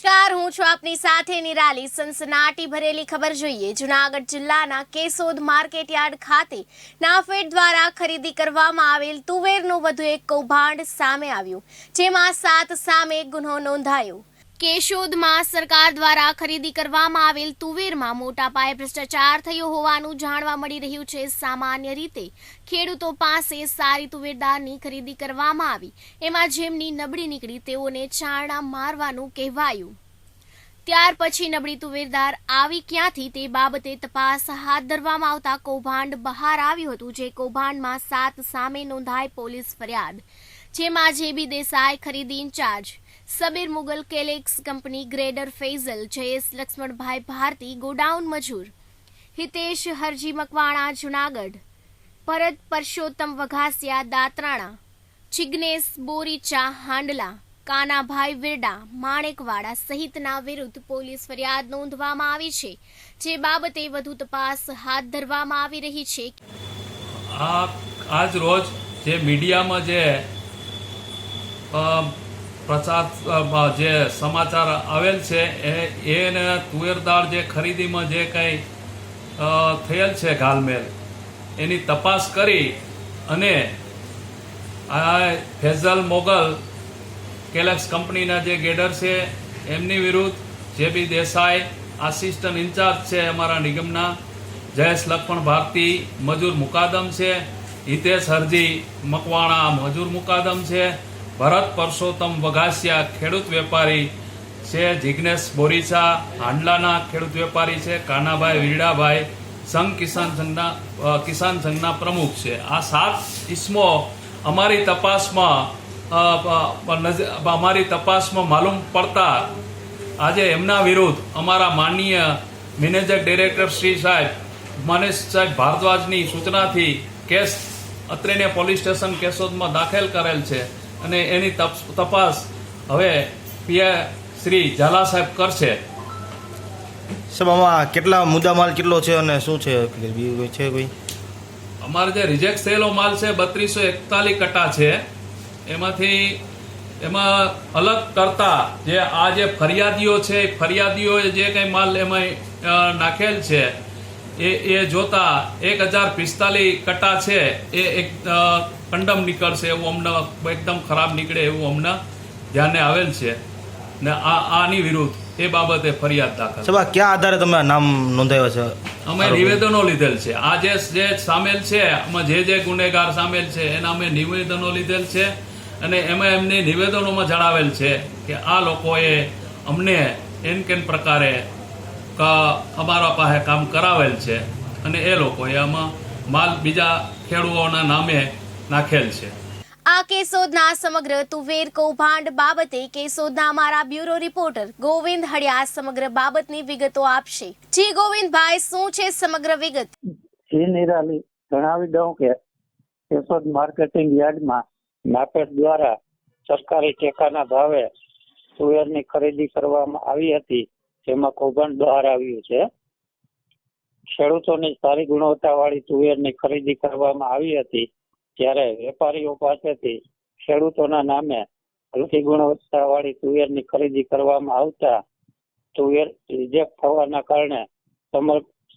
નમસ્કાર, હું છું આપની સાથે નિરાલી. સનસનાટી ભરેલી ખબર જોઈએ. જુનાગઢ જિલ્લાના કેસોદ માર્કેટયાર્ડ ખાતે નાફેડ દ્વારા ખરીદી કરવામાં આવેલ તુવેરનું વધુ એક કૌભાંડ સામે આવ્યું, જેમાં સાત સામે ગુનો નોંધાયો. કેશોદમાં સરકાર દ્વારા ખરીદી કરવામાં આવેલ તુવેરમાં મોટા પાયે ભ્રષ્ટાચાર થયો હોવાનું જાણવા મળી રહ્યું છે. સામાન્ય રીતે ખેડૂતો પાસે સારી તુવેરદારની ખરીદી કરવામાં આવી. એમાં જેમની નબળી નીકળી તેઓને ચારણા મારવાનું કહેવાયું. ત્યાર પછી નબળી તુવેરદાર આવી ક્યાંથી તે બાબતે તપાસ હાથ ધરવામાં આવતા કૌભાંડ બહાર આવ્યું હતું, જે કૌભાંડમાં સાત સામે નોંધાઈ પોલીસ ફરિયાદ. જેમાં જેબી દેસાઈ ખરીદી incharge. Sabir Mughal કેલેક્સ company grader Faisal, Jayesh Laxmanbhai Bharti, godown મજૂર. હિતેશ હરજી મકવાણા, જુનાગઢ. ભરત પરસોત્તમ વઘાસિયા, દાતરાણા. જિગ્નેશ બોરીચા, હાંડલા. કાનાભાઈ વિરડા, માણેકવાડા સહિતના વિરુદ્ધ પોલીસ ફરિયાદ નોંધવામાં આવી છે, જે બાબતે વધુ તપાસ હાથ ધરવામાં આવી રહી છે. આજ રોજ જે મીડિયામાં જે પ્રચાર જે સમાચાર આવેલ છે, એ, એને તુવેરદાર જે ખરીદીમાં જે કંઈ થયેલ છે ઘાલમેલ, એની તપાસ કરી અને આ ફેઝલ મોગલ કેલેક્સ કંપનીના જે ગેડર છે, એમની વિરુદ્ધ જે બી દેસાઈ આસિસ્ટન્ટ ઇન્ચાર્જ છે અમારા નિગમના, જયેશ લક્ષ્મણ ભારતી, મજૂર મુકાદમ છે, હિતેશ હરજી મકવાણા મજૂર મુકાદમ છે ભરત પરસોત્તમ વઘાસિયા ખેડૂત વેપારી છે, જિગ્નેશ બોરીસા હાંડલાના ખેડૂત વેપારી છે, કાનાભાઈ વીરડાભાઈ સંઘ કિસાન સંઘના કિસાન સંઘના પ્રમુખ છે. આ સાત ઇસમો અમારી તપાસમાં અમારી તપાસમાં માલુમ પડતા આજે એમના વિરુદ્ધ અમારા માનનીય મેનેજર ડિરેક્ટર શ્રી સાહેબ મનેશ સાહેબ ભારદ્વાજની સૂચનાથી કેસ અત્રેને પોલીસ સ્ટેશન કેશોદમાં દાખલ કરેલ છે. અને એની તપ- તપાસ હવે પીઆઈ શ્રી ઝાલા સાહેબ કરશે. સાહેબ આમાં કેટલા મુદ્દામાલ કેટલો છે અને શું છે? છે કોઈ? અમારે જે રિજેક્ટ થયેલો માલ છે બત્રીસો એકતાલીસ કટા છે. એમાંથી એમાં અલગ કરતા જે આ જે ફરિયાદીઓ છે ફરિયાદીઓ જે કંઈ માલ એમાં નાખેલ છે એ એ જોતા એક હજાર પિસ્તાલીસ કટા છે એ એક કંડમ નીકળશે એવું અમને એકદમ ખરાબ નીકળે એવું અમને ધ્યાને આવેલ છે. ને આ આની વિરુદ્ધ એ બાબતે ફરિયાદ દાખલ. સભા ક્યાં આધારે તમે નામ નોંધાયો છે? અમે નિવેદનો લીધેલ છે. આ જે જે સામેલ છે આમાં જે જે ગુનેગાર સામેલ છે એના અમે નિવેદનો લીધેલ છે. અને એમાં એમને નિવેદનોમાં જણાવેલ છે કે આ લોકોએ અમને એન કેન પ્રકારે અમારા પાસે કામ કરાવેલ છે. અને એ લોકોએ આમાં માલ બીજા ખેડૂઓના નામે નાખેલ છે. આ કેશોદના સમગ્ર તુવેર કૌભાંડ બાબતે કેશોદના અમારા બ્યુરો રિપોર્ટર ગોવિંદ હડિયા સમગ્ર બાબતની વિગતો આપશે. જી ગોવિંદભાઈ શું છે સમગ્ર વિગત? જી નિરાલી જણાવી દઉં કે કેશોદ માર્કેટિંગ યાર્ડમાં નાપેડ દ્વારા સરકારી ટેકાના ભાવે તુવેરની ખરીદી કરવામાં આવી હતી જેમાં કૌભાંડ બહાર આવ્યું છે. ખેડૂતોની સારી ગુણવત્તાવાળી તુવેરની ખરીદી કરવામાં આવી હતી ત્યારે વેપારીઓ પાસેથી ખેડૂતોના નામે હલકી ગુણવત્તાવાળી તુવેરની ખરીદી કરવામાં આવતા તુવેર રિજેક્ટ થવાના કારણે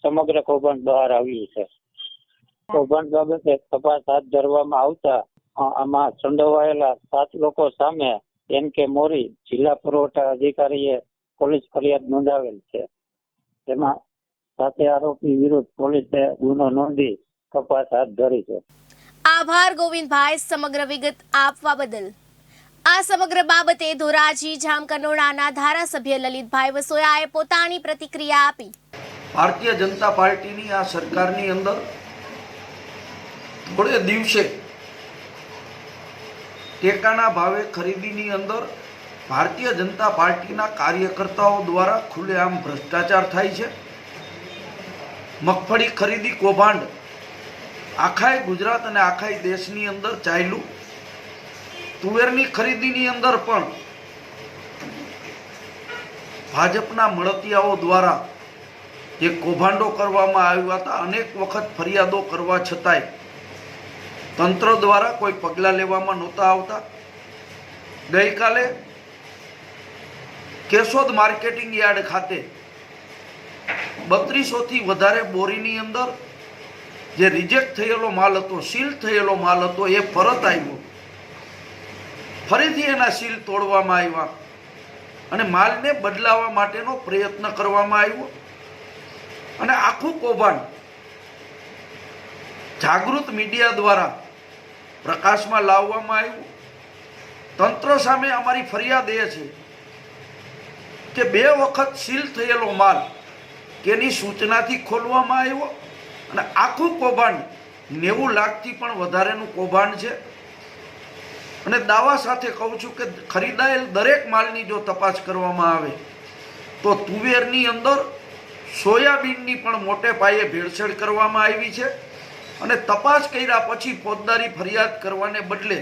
સમગ્ર કૌભાંડ બહાર આવ્યું છે. કૌભાંડ બાબતે તપાસ હાથ ધરવામાં આવતા આમાં સંડોવાયેલા સાત લોકો સામે એમ કે મોરી જિલ્લા પુરવઠા અધિકારીએ પોલીસ ફરિયાદ નોંધાવેલ છે. તેમાં સાથે આરોપી વિરુદ્ધ પોલીસે ગુનો નોંધી તપાસ હાથ ધરી છે. આભાર, ગોવિંદભાઈ, સમગ્ર વિગત આપવા બદલ. આ સમગ્ર બાબતે ધોરાજી જામકંડોળાના ધારાસભ્ય લલિતભાઈ વસોયાએ પોતાની પ્રતિક્રિયા આપી. ભારતીય જનતા પાર્ટીની આ સરકારની અંદર થોડે દિવસે ટેકાના ભાવે ખરીદીની અંદર ભારતીય જનતા પાર્ટીના કાર્યકર્તાઓ દ્વારા ખુલ્લેઆમ ભ્રષ્ટાચાર થાય છે. મગફળી ખરીદી કૌભાંડ આખાય ગુજરાત અને આખાય દેશની અંદર ચાલ્યું. તુવેરની ખરીદીની અંદર પણ ભાજપના મળતિયાઓ દ્વારા જે કૌભાંડો કરવામાં આવ્યા હતા, અનેક વખત ફરિયાદો કરવા છતાંય તંત્ર દ્વારા કોઈ પગલાં લેવામાં નહોતા આવતા. ગઈકાલે કેશોદ માર્કેટિંગ યાર્ડ ખાતે બત્રીસોથી વધારે બોરીની અંદર જે રિજેક્ટ થયેલો માલ હતો સીલ થયેલો માલ હતો, એ પરત આવ્યો. ફરીથી એના સીલ તોડવામાં આવ્યા અને માલને બદલાવવા માટેનો પ્રયત્ન કરવામાં આવ્યો. અને આખું કૌભાંડ જાગૃત મીડિયા દ્વારા પ્રકાશમાં લાવવામાં આવ્યું. તંત્ર સામે અમારી ફરિયાદ એ છે કે બે વખત સીલ થયેલો માલ કેની સૂચનાથી ખોલવામાં આવ્યો? અને આખું કૌભાંડ નેવું લાખથી પણ વધારેનું કૌભાંડ છે. અને દાવા સાથે કહું છું કે ખરીદાયેલ દરેક માલની જો તપાસ કરવામાં આવે, તો તુવેરની અંદર સોયાબીનની પણ મોટે પાયે ભેળસેળ કરવામાં આવી છે. અને તપાસ કર્યા પછી ફોજદારી ફરિયાદ કરવાને બદલે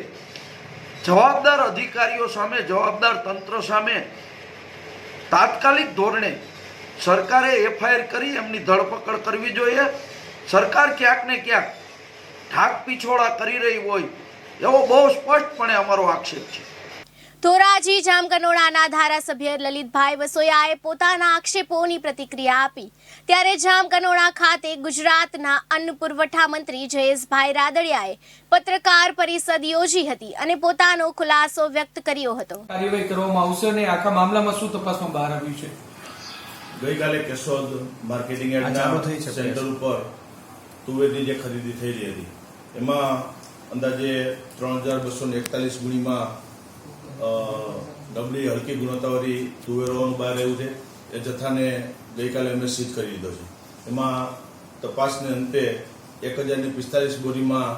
જવાબદાર અધિકારીઓ સામે, જવાબદાર તંત્ર સામે તાત્કાલિક ધોરણે સરકારે એફઆઈઆર કરી, એમની ધરપકડ કરવી જોઈએ. સરકાર ક્યાંક ને ક્યાંક ઢાક પીછોડા કરી રહી હોય એવો બહુ સ્પષ્ટપણે અમારો આક્ષેપ છે. ધોરાજી જામકંડોળાના ધારાસભ્ય લલિતભાઈ વસોયાએ પોતાના આક્ષેપોની પ્રતિક્રિયા આપી. ત્યારે જામકંડોળા ખાતે ગુજરાતના અન્ન પુરવઠા મંત્રી જયેશભાઈ રાદડિયાએ પત્રકાર પરિષદ યોજી હતી અને પોતાનો ખુલાસો વ્યક્ત કર્યો હતો. કાર્યવાહી કરવામાં આવશે અને આખા મામલામાં શું તપાસમાં બહાર આવ્યું છે? ગઈકાલે કેશોદ માર્કેટિંગ આ ચાલુ થઈ છે. સેન્ટર ઉપર તુવેરની જે ખરીદી થયેલી હતી એમાં અંદાજે ત્રણ હજાર બસો ને એકતાલીસ ગુણીમાં નબળી હલકી ગુણવત્તાવાળી તુવેરોનું બહાર આવ્યું છે. એ જથ્થાને ગઈકાલે અમે સીઝ કરી દીધો છે. એમાં તપાસને અંતે એક હજારની પિસ્તાલીસ બોરીમાં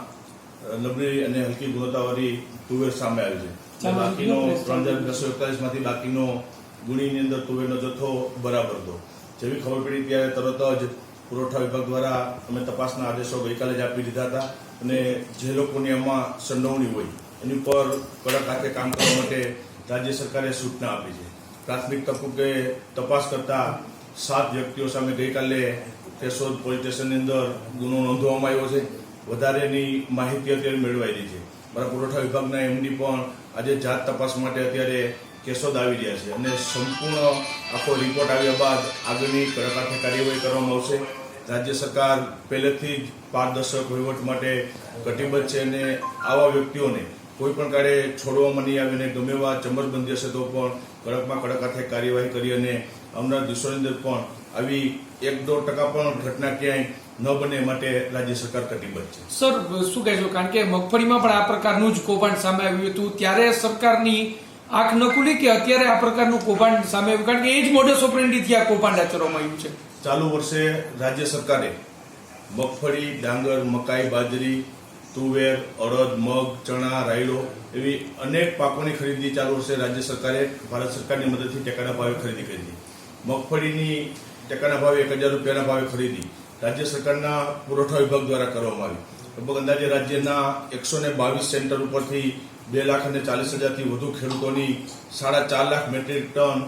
નબળી અને હલકી ગુણવત્તાવાળી તુવેર સામે આવી છે. બાકીનો ત્રણ હજાર બસો એકતાલીસમાંથી બાકીનો ગુણીની અંદર તુવેરનો જથ્થો બરાબર હતો. જેવી ખબર પડી ત્યારે તરત જ પુરવઠા વિભાગ દ્વારા અમે તપાસના આદેશો ગઈકાલે જ આપી દીધા હતા અને જે લોકોની આમાં સંડોવણી હોય, એની ઉપર કડક હાથે કામ કરવા માટે રાજ્ય સરકારે સૂચના આપી છે. પ્રાથમિક તબક્કે તપાસ કરતા સાત વ્યક્તિઓ સામે ગઈકાલે કેશોદ પોલીસ સ્ટેશનની અંદર ગુનો નોંધવામાં આવ્યો છે. વધારેની માહિતી અત્યારે મેળવાયેલી છે. મારા પુરવઠા વિભાગના એમડી પણ આજે જાત તપાસ માટે અત્યારે કેશોદ આવી રહ્યા છે અને સંપૂર્ણ આખો રિપોર્ટ આવ્યા બાદ આગળની કડક હાથે કાર્યવાહી કરવામાં આવશે. રાજ્ય સરકાર પહેલેથી જ પારદર્શક વહીવટ માટે કટિબદ્ધ છે અને આવા વ્યક્તિઓને કોઈ પણ કાળે છોડવામાં નહીં આવે ગમે એવા ચમરબંધી હશે તો પણ કડકમાં કડક હાથે કાર્યવાહી કરી અને આવનાર દિવસોની અંદર પણ આવી એક દોઢ ટકા પણ ઘટના ક્યાંય ન બને માટે રાજ્ય સરકાર કટિબદ્ધ છે. સર, શું કહેશો? કારણ કે મગફળીમાં પણ આ પ્રકારનું જ કૌભાંડ સામે આવ્યું હતું. ત્યારે સરકારની આંખ ન ખુલી કે અત્યારે આ પ્રકારનું કૌભાંડ સામે કારણ કે એ જ મોડસ ઓપરેન્ડીથી આ કૌભાંડ આચરવામાં આવ્યું છે. ચાલુ વર્ષે રાજ્ય સરકારે મગફળી, ડાંગર, મકાઈ, બાજરી, તુવેર, અડદ, મગ, ચણા, રાયડો એવી અનેક પાકોની ખરીદી ચાલુ વર્ષે રાજ્ય સરકારે, ભારત સરકારની મદદથી ટેકાના ભાવે ખરીદી કરી મગફળીની ટેકાના ભાવે એક હજાર રૂપિયાના ભાવે ખરીદી રાજ્ય સરકારના પુરવઠા વિભાગ દ્વારા કરવામાં આવી. લગભગ અંદાજે રાજ્યના એકસો બાવીસ સેન્ટર ઉપરથી બે લાખ અને ચાલીસ હજારથી વધુ ખેડૂતોની સાડા ચાર લાખ મેટ્રિક ટન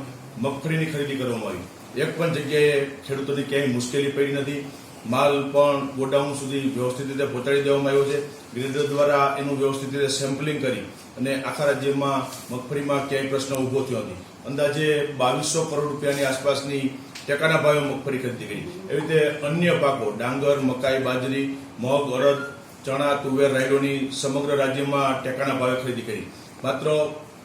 મગફળીની ખરીદી કરવામાં આવી. એક પણ જગ્યાએ ખેડૂતોની ક્યાંય મુશ્કેલી પડી નથી. માલ પણ ગોડાઉન સુધી વ્યવસ્થિત રીતે પહોંચાડી દેવામાં આવ્યો છે. ગ્રેડર દ્વારા એનું વ્યવસ્થિત રીતે સેમ્પલિંગ કરી અને આખા રાજ્યમાં મગફળીમાં ક્યાંય પ્રશ્ન ઊભો થયો નથી. અંદાજે બાવીસો કરોડ રૂપિયાની આસપાસની ટેકાના ભાવે મગફળી ખરીદી ગઈ. એવી રીતે અન્ય પાકો, ડાંગર, મકાઈ, બાજરી, મગ અડદ ચણા, તુવેર, રાયડોની સમગ્ર રાજ્યમાં ટેકાના ભાવે ખરીદી કરી. માત્ર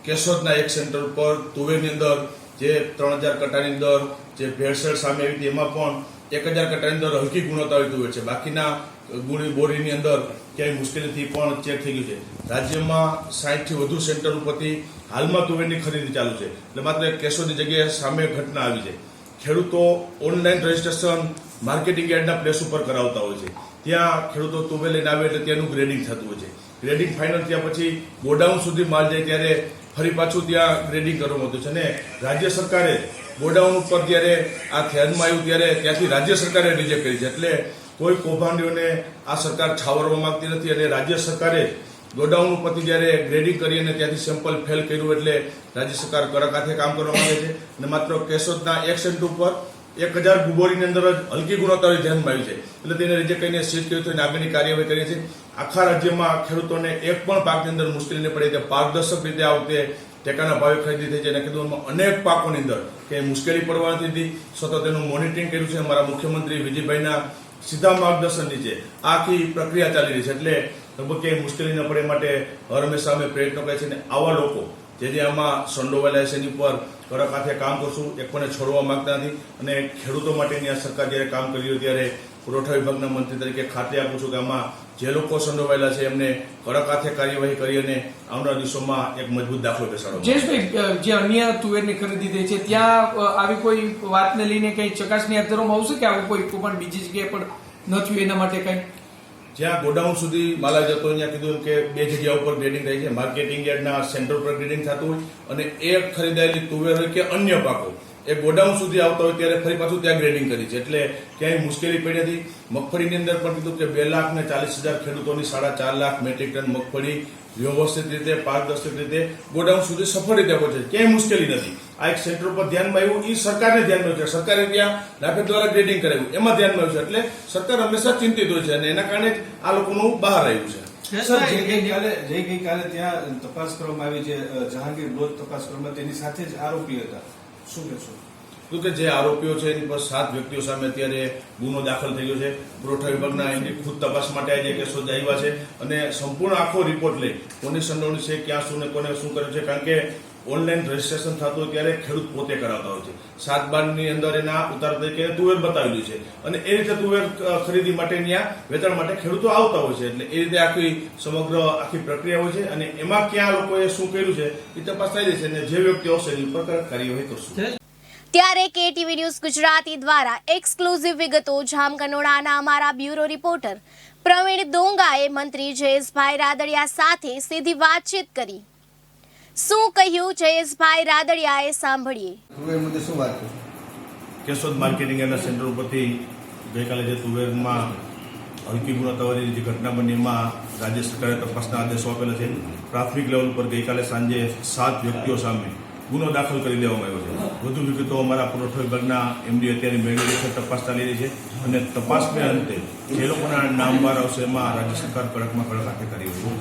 કેશોદના એક સેન્ટર ઉપર તુવેરની અંદર જે ત્રણ હજાર કટાની અંદર જે ભેળસેળ સામે આવી હતી, એમાં પણ એક હજાર કટાની અંદર હલકી ગુણવત્તાવાળી તુવેર છે. બાકીના ગુણી, બોરીની અંદર ક્યાંય મુશ્કેલીથી પણ ચેક થઈ ગયું છે. રાજ્યમાં સાહીઠથી વધુ સેન્ટર ઉપરથી હાલમાં તુવેરની ખરીદી ચાલુ છે. એટલે માત્ર કેશોદની જગ્યાએ સામે ઘટના આવી છે. ખેડૂતો ઓનલાઈન રજીસ્ટ્રેશન, માર્કેટિંગ યાર્ડના પ્લેસ ઉપર કરાવતા હોય છે. ત્યાં ખેડૂતો તુવેર લઈને આવે એટલે ત્યાંનું ગ્રેડિંગ થતું હોય છે. ગ્રેડિંગ ફાઇનલ થયા પછી ગોડાઉન સુધી માલ જાય ત્યારે ફરી પાછું ત્યાં ગ્રેડિંગ કરવામાં આવતું છે. અને રાજ્ય સરકારે ગોડાઉન ઉપર જ્યારે આ ધ્યાનમાં આવ્યું ત્યારે ત્યાંથી રાજ્ય સરકારે રિજેક્ટ કરી છે. એટલે કોઈ કૌભાંડીઓને આ સરકાર છાવરવા માંગતી નથી અને રાજ્ય સરકારે ગોડાઉન ઉપરથી જ્યારે ગ્રેડિંગ કરી અને ત્યાંથી સેમ્પલ ફેલ કર્યું એટલે રાજ્ય સરકાર કડક હાથે કામ કરવા માંગે છે. અને માત્ર કેશોદના એક સેન્ટ ઉપર એક હજાર ગુબોરીની અંદર જ હલકી ગુણવત્તાવાળી ધ્યાનમાં આવી છે. એટલે તેને રીતે કહીને સીટ કર્યું તો આગળની કાર્યવાહી કરી છે આખા રાજ્યમાં ખેડૂતોને એક પણ પાકની અંદર મુશ્કેલી નહીં પડે. તે પારદર્શક રીતે આ ટેકાના ભાવે ખરીદી થઈ છે અને કીધું અનેક પાકોની અંદર કે મુશ્કેલી પડવા નથી હતી સતત એનું મોનિટરિંગ કર્યું છે. અમારા મુખ્યમંત્રી વિજયભાઈના સીધા માર્ગદર્શન નીચે આખી પ્રક્રિયા ચાલી રહી છે. એટલે લગભગ ક્યાંય મુશ્કેલી ન પડે માટે હર હંમેશા અમે પ્રયત્નો કરીએ છીએ. અને આવા લોકો જે જે આમાં સંડોવાયેલા છે એની ઉપર કડક હાથે કામ કરશું એક પણ છોડવા માંગતા નથી. અને ખેડૂતો માટેની આ સરકાર જ્યારે કામ કરી રહ્યું ત્યારે પુરવઠા વિભાગના મંત્રી તરીકે ખાતરી આપું છું કે આમાં જે લોકો સંડોવાયેલા છે, એમને કડક હાથે કાર્યવાહી કરી અને આવનારા દિવસોમાં એક મજબૂત દાખલો બેસાડો જયેશભાઈ જે અન્ય તુવેરની ખરીદી થઈ છે, ત્યાં આવી કોઈ વાતને લઈને કઈ ચકાસણી હાથ ધરવામાં આવશે કે આવું કોઈ પણ બીજી જગ્યાએ પણ નથી, એના માટે કઈ? જ્યાં ગોડાઉન સુધી માલા જતો હોય ત્યાં કીધું કે બે જગ્યા ઉપર ગ્રેડિંગ થાય છે. માર્કેટિંગ યાર્ડના સેન્ટર પર ગ્રેડિંગ થતું હોય અને એ ખરીદાયેલી તુવેર હોય કે અન્ય પાકો. એ ગોડાઉન સુધી આવતા હોય ત્યારે ફરી પાછું ત્યાં ગ્રેડિંગ કરી છે. એટલે ક્યાંય મુશ્કેલી પડી હતી. મગફળીની અંદર પણ કીધું કે બે લાખ ને ચાલીસ હજાર ખેડૂતોની સાડા ચાર લાખ મેટ્રિક ટન મગફળી વ્યવસ્થિત રીતે પારદર્શક રીતે ગોડાઉન સુધી સફળ રીતે પહોંચે ક્યાંય મુશ્કેલી નથી. આ એક સેન્ટર ઉપર ધ્યાનમાં આવ્યું. એ સરકારને ધ્યાનમાં આવ્યું છે. સરકારે ત્યાં નાફેડ દ્વારા ગ્રેડિંગ કરાવ્યું. એમાં ધ્યાનમાં આવ્યું છે. એટલે સરકાર હંમેશા ચિંતિત હોય છે અને એના કારણે જ આ લોકોનું બહાર આવ્યું છે. સર જે ગઈકાલે જે ગઈકાલે ત્યાં તપાસ કરવામાં આવી છે. જહાંગીર બ્લોચ તપાસ કરવામાં તેની સાથે જ આરોપી હતા. શું કહેશો? તો કે જે આરોપીઓ છે, એની પર સાત વ્યક્તિઓ સામે અત્યારે ગુનો દાખલ થયો છે. પુરવઠા વિભાગના એની ખુદ તપાસ માટે આજે કેસો આવ્યા છે. અને સંપૂર્ણ આખો રિપોર્ટ લઈ, કોની સંડોવણી છે, ક્યાં શું ને કોને શું કર્યું છે, કારણ કે ઓનલાઈન રજીસ્ટ્રેશન થતું હોય ત્યારે ખેડૂત પોતે કરાવતા હોય છે. સાત બારની અંદર એના ઉતાર તરીકે તુવેર બતાવેલી છે. અને એ રીતે તુવેર ખરીદી માટે ત્યાં વેચાણ માટે ખેડૂતો આવતા હોય છે. એટલે એ રીતે આખી સમગ્ર આખી પ્રક્રિયા હોય છે. અને એમાં ક્યાં લોકોએ શું કર્યું છે એ તપાસ થઈ છે અને જે વ્યક્તિ આવશે એની ઉપર કાર્યવાહી કરશું. ત્યારે કેટીવી ન્યૂઝ ગુજરાતી દ્વારા એક્સક્લુઝિવ વિગતો જામકનોડાના અમારા બ્યુરો રિપોર્ટર પ્રવીણ દોંગાએ મંત્રી જયેશભાઈ રાદડિયા સાથે સીધી વાતચીત કરી. શું કહ્યું જયેશભાઈ રાદડિયાએ સાંભળીએ? શું વાત કેશોદ માર્કેટિંગ એના સેન્ટર ઉપરથી ગઈકાલે જે તુવેરમાં હલકી ગુણવત્તાવાળી જે ઘટના બનીમાં રાજ્ય સરકારે તપાસના આદેશો આપેલા છે. પ્રાથમિક લેવલ પર ગઈકાલે સાંજે સાત વ્યક્તિઓ સામે ગુનો દાખલ કરી દેવામાં આવ્યો છે. વધુ વિગતો અમારા પુરવઠા વિભાગના એમડી અત્યારે મેળવી રહી છે તપાસ ચાલી રહી છે. અને તપાસને અંતે જે લોકોના નામ બહાર આવશે એમાં રાજ્ય સરકાર કડકમાં કડક હાથે કરી રહી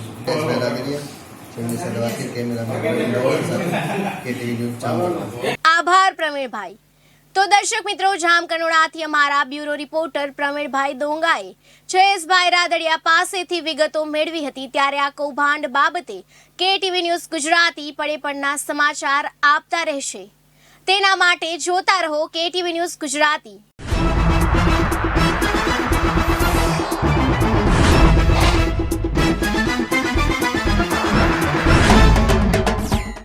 છે તેમની સાથે કેમેરામેન આભાર પ્રવીણભાઈ. તો દર્શક મિત્રો જામકંડોળાથી અમારા બ્યુરો રિપોર્ટર પ્રવીણભાઈ દોંગાએ જયેશભાઈ રાદડિયા પાસેથી વિગતો મેળવી હતી. ત્યારે આ કૌભાંડ બાબતે કેટીવી ન્યૂઝ ગુજરાતી પડે પડના સમાચાર આપતા રહેશે. તેના માટે જોતા રહો કેટીવી ન્યૂઝ ગુજરાતી.